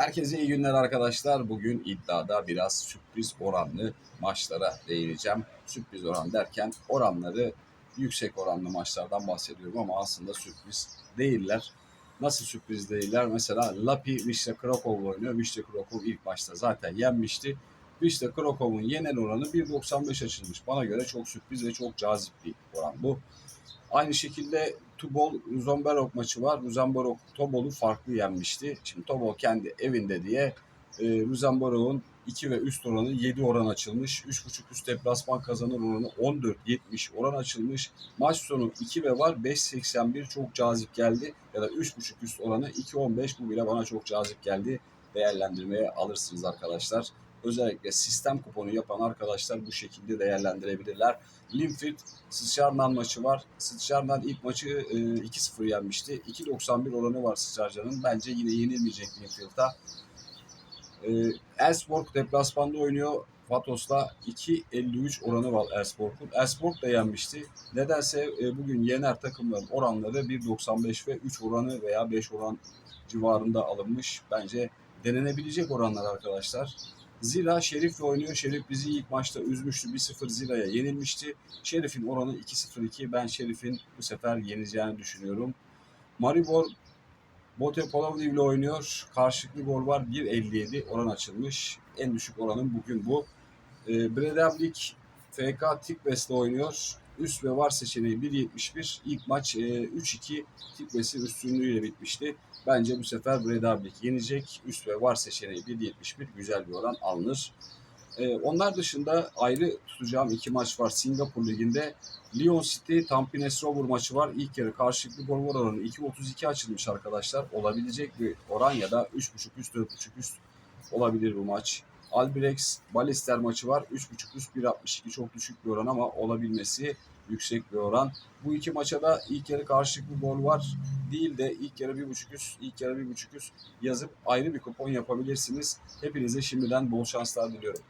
Herkese iyi günler arkadaşlar. Bugün iddiada biraz sürpriz oranlı maçlara değineceğim. Sürpriz oran derken oranları yüksek oranlı maçlardan bahsediyorum ama aslında sürpriz değiller. Nasıl sürpriz değiller? Mesela Lapi Vişne Krakow oynuyor. Vişne Krakow ilk maçta zaten yenmişti. Vişne Krakow'un yenel oranı 1.95 açılmış. Bana göre çok sürpriz ve çok cazip bir oran bu. Aynı şekilde Tubol Ruzomberok maçı var. Ruzomberok Tobol'u farklı yenmişti. Şimdi Tobol kendi evinde diye e, Ruzomberok'un 2 ve üst oranı 7 oran açılmış. 3.5 üst deplasman kazanır oranı 14.70 oran açılmış. Maç sonu 2 ve var 5.81 çok cazip geldi. Ya da 3.5 üst oranı 2.15 bu bile bana çok cazip geldi. Değerlendirmeye alırsınız arkadaşlar. Özellikle sistem kuponu yapan arkadaşlar bu şekilde değerlendirebilirler. Linfield Sıçarnan maçı var. Sıçarnan ilk maçı e, 2-0 yenmişti. 2.91 oranı var Sıçarcan'ın. Bence yine yenilmeyecek Linfield'a. E, Elfsborg deplasmanda oynuyor. Vatos'la 2.53 oranı var Elfsborg'un. Elfsborg da yenmişti. Nedense e, bugün yener takımların oranları 1.95 ve 3 oranı veya 5 oran civarında alınmış. Bence denenebilecek oranlar arkadaşlar. Zira Şerif'le oynuyor. Şerif bizi ilk maçta üzmüştü. 1-0 Zira'ya yenilmişti. Şerif'in oranı 2-0-2. Ben Şerif'in bu sefer yeneceğini düşünüyorum. Maribor Bote Polavli ile oynuyor. Karşılıklı gol var. 1.57 oran açılmış. En düşük oranın bugün bu. E, Bredablik FK Tikbes'le oynuyor. Üst ve var seçeneği 1.71. İlk maç e, 3-2 Tikbes'i üstünlüğüyle bitmişti. Bence bu sefer Bredablik yenecek. Üst ve var seçeneği 1.71 güzel bir oran alınır. Ee, onlar dışında ayrı tutacağım iki maç var Singapur Ligi'nde. Lyon City Tampines Rover maçı var. İlk yarı karşılıklı gol var oranı 2.32 açılmış arkadaşlar. Olabilecek bir oran ya da 3.5 üst 4.5 üst olabilir bu maç. Albrex Balister maçı var. 3.5 üst 1.62 çok düşük bir oran ama olabilmesi yüksek bir oran. Bu iki maça da ilk yarı karşılıklı gol var değil de ilk yarı bir buçuk üst, ilk yarı bir buçuk üst yazıp ayrı bir kupon yapabilirsiniz. Hepinize şimdiden bol şanslar diliyorum.